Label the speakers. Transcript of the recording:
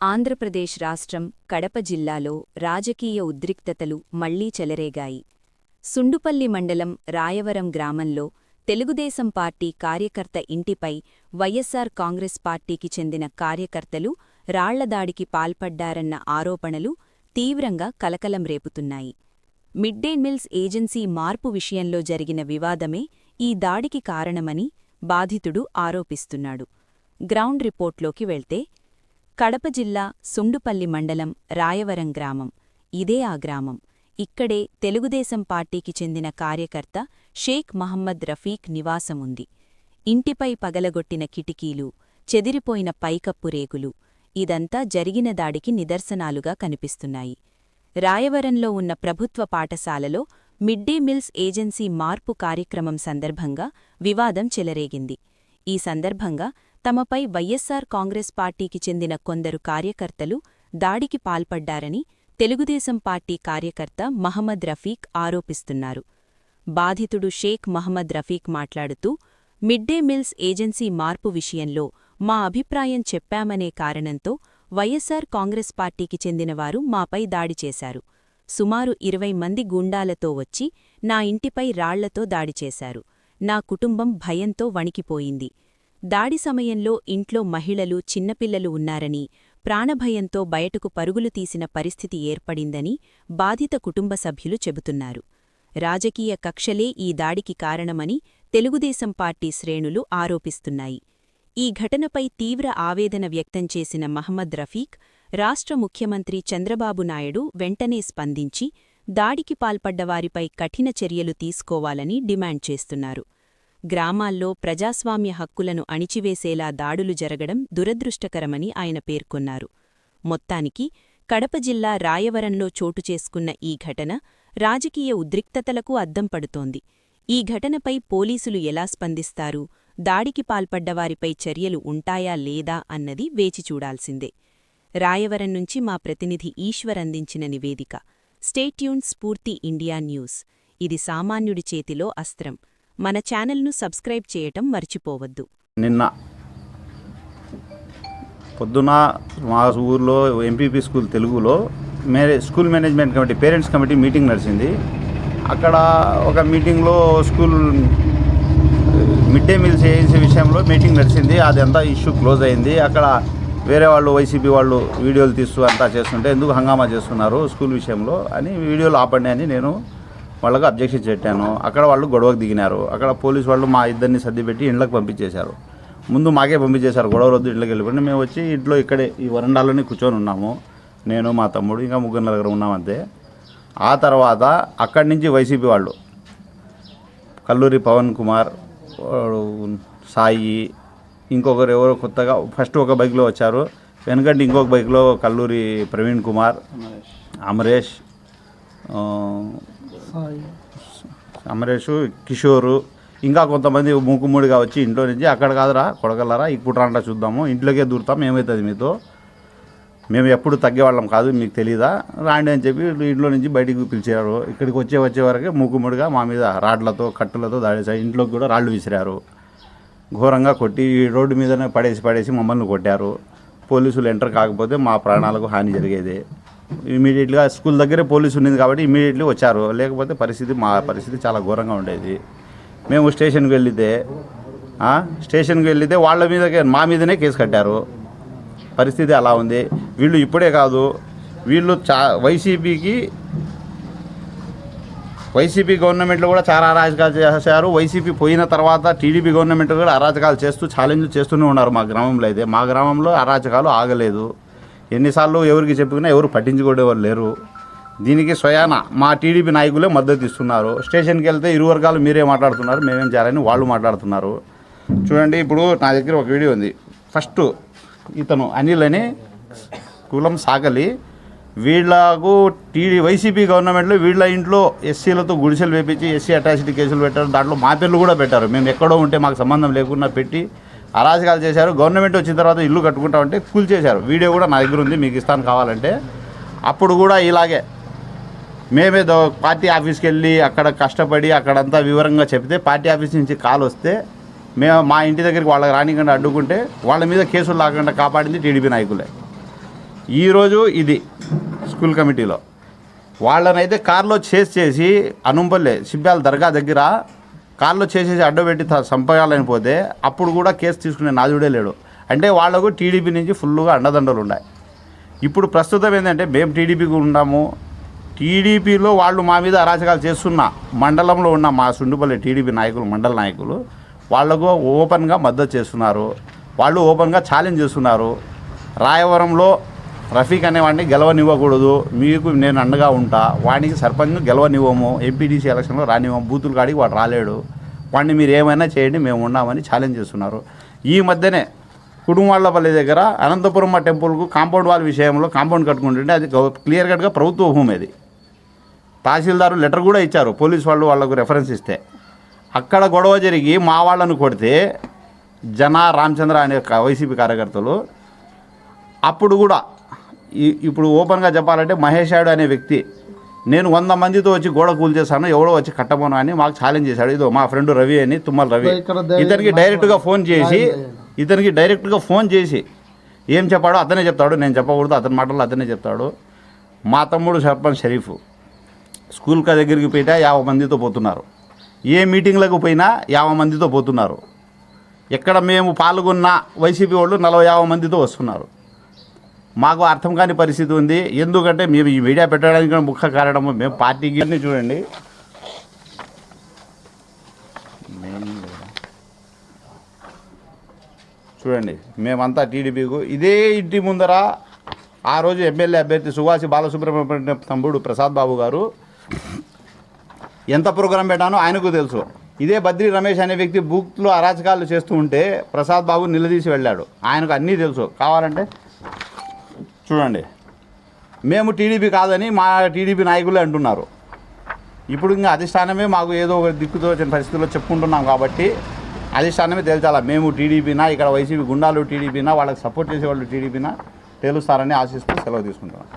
Speaker 1: ఆంధ్రప్రదేశ్ రాష్ట్రం కడప జిల్లాలో రాజకీయ ఉద్రిక్తతలు మళ్ళీ చెలరేగాయి. సుండుపల్లి మండలం రాయవరం గ్రామంలో తెలుగుదేశం పార్టీ కార్యకర్త ఇంటిపై వైఎస్సార్ కాంగ్రెస్ పార్టీకి చెందిన కార్యకర్తలు రాళ్ళదాడికి పాల్పడ్డారన్న ఆరోపణలు తీవ్రంగా కలకలం రేపుతున్నాయి. మిడ్ డే మిల్స్ ఏజెన్సీ మార్పు విషయంలో జరిగిన వివాదమే ఈ దాడికి కారణమని బాధితుడు ఆరోపిస్తున్నాడు. గ్రౌండ్ రిపోర్ట్లోకి వెళ్తే కడప జిల్లా సుండుపల్లి మండలం రాయవరం గ్రామం. ఇదే ఆ గ్రామం. ఇక్కడే తెలుగుదేశం పార్టీకి చెందిన కార్యకర్త షేక్ మహమ్మద్ రఫీక్ నివాసముంది. ఇంటిపై పగలగొట్టిన కిటికీలు చెదిరిపోయిన పైకప్పు రేకులు ఇదంతా జరిగిన దాడికి నిదర్శనాలుగా కనిపిస్తున్నాయి. రాయవరంలో ఉన్న ప్రభుత్వ పాఠశాలలో మిడ్ డే మిల్స్ ఏజెన్సీ మార్పు కార్యక్రమం సందర్భంగా వివాదం చెలరేగింది. ఈ సందర్భంగా తమపై వైఎస్సార్ కాంగ్రెస్ పార్టీకి చెందిన కొందరు కార్యకర్తలు దాడికి పాల్పడ్డారని తెలుగుదేశం పార్టీ కార్యకర్త మహమ్మద్ రఫీక్ ఆరోపిస్తున్నారు. బాధితుడు షేక్ మహమ్మద్ రఫీక్ మాట్లాడుతూ మిడ్డే మిల్స్ ఏజెన్సీ మార్పు విషయంలో మా అభిప్రాయం చెప్పామనే కారణంతో వైఎస్సార్ కాంగ్రెస్ పార్టీకి చెందినవారు మాపై దాడి చేశారు. సుమారు ఇరవై మంది గూండాలతో వచ్చి నా ఇంటిపై రాళ్ళతో దాడి చేశారు. నా కుటుంబం భయంతో వణికిపోయింది. దాడి సమయంలో ఇంట్లో మహిళలు చిన్నపిల్లలు ఉన్నారని ప్రాణభయంతో బయటకు పరుగులు తీసిన పరిస్థితి ఏర్పడిందని బాధిత కుటుంబ సభ్యులు చెబుతున్నారు. రాజకీయ కక్షలే ఈ దాడికి కారణమని తెలుగుదేశం పార్టీ శ్రేణులు ఆరోపిస్తున్నాయి. ఈ ఘటనపై తీవ్ర ఆవేదన వ్యక్తం చేసిన మహమ్మద్ రఫీక్ రాష్ట్ర ముఖ్యమంత్రి చంద్రబాబు నాయుడు వెంటనే స్పందించి దాడికి పాల్పడ్డవారిపై కఠిన చర్యలు తీసుకోవాలని డిమాండ్ చేస్తున్నారు. గ్రామాల్లో ప్రజాస్వామ్య హక్కులను అణిచివేసేలా దాడులు జరగడం దురదృష్టకరమని ఆయన పేర్కొన్నారు. మొత్తానికి కడప జిల్లా రాయవరంలో చోటు చేసుకున్న ఈ ఘటన రాజకీయ ఉద్రిక్తతలకు అద్దం పడుతోంది. ఈ ఘటనపై పోలీసులు ఎలా స్పందిస్తారు? దాడికి పాల్పడ్డవారిపై చర్యలు ఉంటాయా లేదా అన్నది వేచిచూడాల్సిందే రాయవరం నుంచి మా ప్రతినిధి ఈశ్వర్ అందించిన నివేదిక. స్టేట్యూన్ స్ఫూర్తి ఇండియా న్యూస్. ఇది సామాన్యుడి చేతిలో అస్త్రం. మన ఛానల్ను సబ్స్క్రైబ్ చేయటం మర్చిపోవద్దు.
Speaker 2: నిన్న పొద్దున మా ఊర్లో ఎంపీపీ స్కూల్ తెలుగులో మేరే school management committee parents committee meeting నడిచింది. అక్కడ ఒక మీటింగ్లో school mid day meals agency విషయంలో మీటింగ్ నడిచింది. అది అంతా ఇష్యూ క్లోజ్ అయింది. అక్కడ వేరే వాళ్ళు వైసీపీ వాళ్ళు వీడియోలు తీస్తూ అంతా చేస్తుంటే ఎందుకు హంగామా చేస్తున్నారు స్కూల్ విషయంలో అని వీడియోలు ఆపండి అని నేను వాళ్ళకు అబ్జెక్షన్ పెట్టాను. అక్కడ వాళ్ళు గొడవకు దిగినారు. అక్కడ పోలీస్ వాళ్ళు మా ఇద్దరిని సర్దిపెట్టి ఇండ్లకు పంపించేశారు. ముందు మాకే పంపించేశారు. గొడవ వద్దు ఇంట్లోకి వెళ్ళిపోయి మేము వచ్చి ఇంట్లో ఇక్కడే ఈ వరండాలోనే కూర్చొని ఉన్నాము. నేను మా తమ్ముడు ఇంకా ముగ్గురు నలుగురు ఉన్నామంతే ఆ తర్వాత అక్కడి నుంచి వైసీపీ వాళ్ళు కల్లూరి పవన్ కుమార్ సాయి ఇంకొకరు ఎవరో కొత్తగా ఫస్ట్ ఒక బైక్లో వచ్చారు. వెనకంటే ఇంకొక బైక్లో కల్లూరి ప్రవీణ్ కుమార్ అమరేష్ అమరేష్ కిషోరు ఇంకా కొంతమంది మూకుమ్మడిగా వచ్చి ఇంట్లో నుంచి అక్కడ కాదురా కొడగలరా ఈ కుట్రాంట చూద్దాము ఇంట్లోకే దూరుతాం ఏమవుతుంది మీతో? మేము ఎప్పుడు తగ్గేవాళ్ళం కాదు మీకు తెలీదా? రాండి అని చెప్పి ఇంట్లో నుంచి బయటికి పిలిచారు. ఇక్కడికి వచ్చే వచ్చే వరకే మూకుమ్మడిగా మా మీద రాడ్లతో కట్టులతో దాడేశారు. ఇంట్లోకి కూడా రాళ్ళు విసిరారు. ఘోరంగా కొట్టి ఈ రోడ్డు మీదనే పడేసి పడేసి మమ్మల్ని కొట్టారు. పోలీసులు ఎంటర్ కాకపోతే మా ప్రాణాలకు హాని జరిగేది. ఇమీడియట్గా స్కూల్ దగ్గరే పోలీసు ఉండింది కాబట్టి ఇమీడియట్లీ వచ్చారు. లేకపోతే పరిస్థితి మా పరిస్థితి చాలా ఘోరంగా ఉండేది. మేము స్టేషన్కి వెళ్ళితే స్టేషన్కి వెళ్ళితే వాళ్ళ మీదకే మా మీదనే కేసు కట్టారు. పరిస్థితి అలా ఉంది. వీళ్ళు ఇప్పుడే కాదు వీళ్ళు చా వైసీపీకి వైసీపీ గవర్నమెంట్లో కూడా చాలా అరాచకాలు చేశారు. వైసీపీ పోయిన తర్వాత టీడీపీ గవర్నమెంట్ కూడా అరాచకాలు చేస్తూ ఛాలెంజ్ చేస్తూనే ఉన్నారు మా గ్రామంలో అయితే. మా గ్రామంలో అరాచకాలు ఆగలేదు. ఎన్నిసార్లు ఎవరికి చెప్పుకున్నా ఎవరు పట్టించుకునేవారు లేరు. దీనికి స్వయాన మా టీడీపీ నాయకులే మద్దతు ఇస్తున్నారు. స్టేషన్కి వెళ్తే ఇరు వర్గాలు మీరే మాట్లాడుతున్నారు మేమేం చేయాలని వాళ్ళు మాట్లాడుతున్నారు. చూడండి ఇప్పుడు నా దగ్గర ఒక వీడియో ఉంది. ఫస్ట్ ఇతను అనిల్ అని కులం సాగలి వీళ్ళకు టీడీ వైసీపీ గవర్నమెంట్లో వీళ్ళ ఇంట్లో ఎస్సీలతో గుడిసెలు వేపించి ఎస్సీ అటాసిటీ కేసులు పెట్టారు. దాంట్లో మా పేర్లు కూడా పెట్టారు. మేము ఎక్కడో ఉంటే మాకు సంబంధం లేకుండా పెట్టి అరాజకాలు చేశారు. గవర్నమెంట్ వచ్చిన తర్వాత ఇల్లు కట్టుకుంటామంటే కూల్చేశారు వీడియో కూడా నా దగ్గర ఉంది మీకు ఇస్తాను కావాలంటే. అప్పుడు కూడా ఇలాగే. మేమే పార్టీ ఆఫీస్కి వెళ్ళి అక్కడ కష్టపడి అక్కడంతా వివరంగా చెప్తే పార్టీ ఆఫీస్ నుంచి కాల్ వస్తే మేము మా ఇంటి దగ్గరికి వాళ్ళకి రానికుండా అడ్డుకుంటే వాళ్ళ మీద కేసులు లాగకుండా కాపాడింది టీడీపీ నాయకులే. ఈరోజు ఇది స్కూల్ కమిటీలో. వాళ్ళనైతే కారులో చేసి చేసి అనుంపల్లే సిబ్బాల దర్గా దగ్గర కాల్లో చేసేసి అడ్డబెట్టి సంపయాలని పోతే అప్పుడు కూడా కేసు తీసుకునే నాదుడే లేడు. అంటే వాళ్ళకు టీడీపీ నుంచి ఫుల్గా అండదండలు ఉన్నాయి. ఇప్పుడు ప్రస్తుతం ఏంటంటే మేము టీడీపీకి ఉన్నాము. టీడీపీలో వాళ్ళు మా మీద అరాచకాలు చేస్తున్న మండలంలో ఉన్న మా సుండుపల్లి టీడీపీ నాయకులు మండల నాయకులు వాళ్ళకు ఓపెన్గా మద్దతు చేస్తున్నారు. వాళ్ళు ఓపెన్గా ఛాలెంజ్ చేస్తున్నారు. రాయవరంలో రఫీక్ అనేవాడిని గెలవనివ్వకూడదు మీకు నేను అండగా ఉంటా వాడికి సర్పంచ్ గెలవనివ్వము ఎంపీటీసీ ఎలక్షన్లో రానివ్వము బూతులు కాడికి వాడు రాలేడు. వాడిని మీరు ఏమైనా చేయండి మేము ఉన్నామని ఛాలెంజ్ చేస్తున్నారు. ఈ మధ్యనే కుటుంబాళ్ళపల్లి దగ్గర అనంతపురమ్మ టెంపుల్కు కాంపౌండ్ వాల్ విషయంలో కాంపౌండ్ కట్టుకుంటుంటే అది క్లియర్ కట్గా ప్రభుత్వ భూమి అది. తహసీల్దారు లెటర్ కూడా ఇచ్చారు పోలీస్ వాళ్ళు వాళ్ళకు రెఫరెన్స్ ఇస్తే. అక్కడ గొడవ జరిగి మా వాళ్ళను కొడితే జన రామచంద్ర అనే వైసీపీ కార్యకర్తలు అప్పుడు కూడా ఇప్పుడు ఓపెన్గా చెప్పాలంటే మహేష్ యాడు అనే వ్యక్తి. నేను వంద మందితో వచ్చి గోడ కూల్చేశాను ఎవడో వచ్చి కట్టబోను అని మాకు ఛాలెంజ్ చేశాడు. ఇదో మా ఫ్రెండ్ రవి అని తుమ్మల రవి. ఇతనికి డైరెక్ట్గా ఫోన్ చేసి ఇతనికి డైరెక్ట్గా ఫోన్ చేసి ఏం చెప్పాడో అతనే చెప్తాడు. నేను చెప్పకూడదు అతని మాటలు అతనే చెప్తాడు. మా తమ్ముడు సర్పంచ్ షరీఫ్. స్కూల్ క దగ్గరికి పోయినా యాభై మందితో పోతున్నారు. ఏ మీటింగ్లకు పోయినా యాభై మందితో పోతున్నారు. ఎక్కడ మేము పాల్గొన్న వైసీపీ వాళ్ళు నలభై యాభై మందితో వస్తున్నారు. మాకు అర్థం కాని పరిస్థితి ఉంది. ఎందుకంటే మేము ఈ మీడియా పెట్టడానికి కూడా ముఖ్య కారణం మేము పార్టీకి చూడండి. చూడండి మేమంతా టీడీపీకు ఇదే ఇంటి ముందర ఆ రోజు ఎమ్మెల్యే అభ్యర్థి సువాసి బాలసుబ్రహ్మణ్యం తమ్ముడు ప్రసాద్ బాబు గారు ఎంత ప్రోగ్రాం పెట్టానో ఆయనకు తెలుసు. ఇదే బద్రి రమేష్ అనే వ్యక్తి బూత్లో అరాచకాలు చేస్తూ ఉంటే ప్రసాద్ బాబు నిలదీసి వెళ్ళాడు. ఆయనకు అన్నీ తెలుసు. కావాలంటే చూడండి. మేము టీడీపీ కాదని మా టీడీపీ నాయకులే అంటున్నారు. ఇప్పుడు ఇంకా అధిష్టానమే మాకు ఏదో ఒక దిక్కుతో వచ్చిన పరిస్థితుల్లో చెప్పుకుంటున్నాం కాబట్టి అధిష్టానమే తేల్చాలా. మేము టీడీపీనా ఇక్కడ వైసీపీ గుండాలు టీడీపీనా వాళ్ళకి సపోర్ట్ చేసేవాళ్ళు టీడీపీనా తేలుస్తారని ఆశిస్తూ సెలవు తీసుకుంటున్నాం.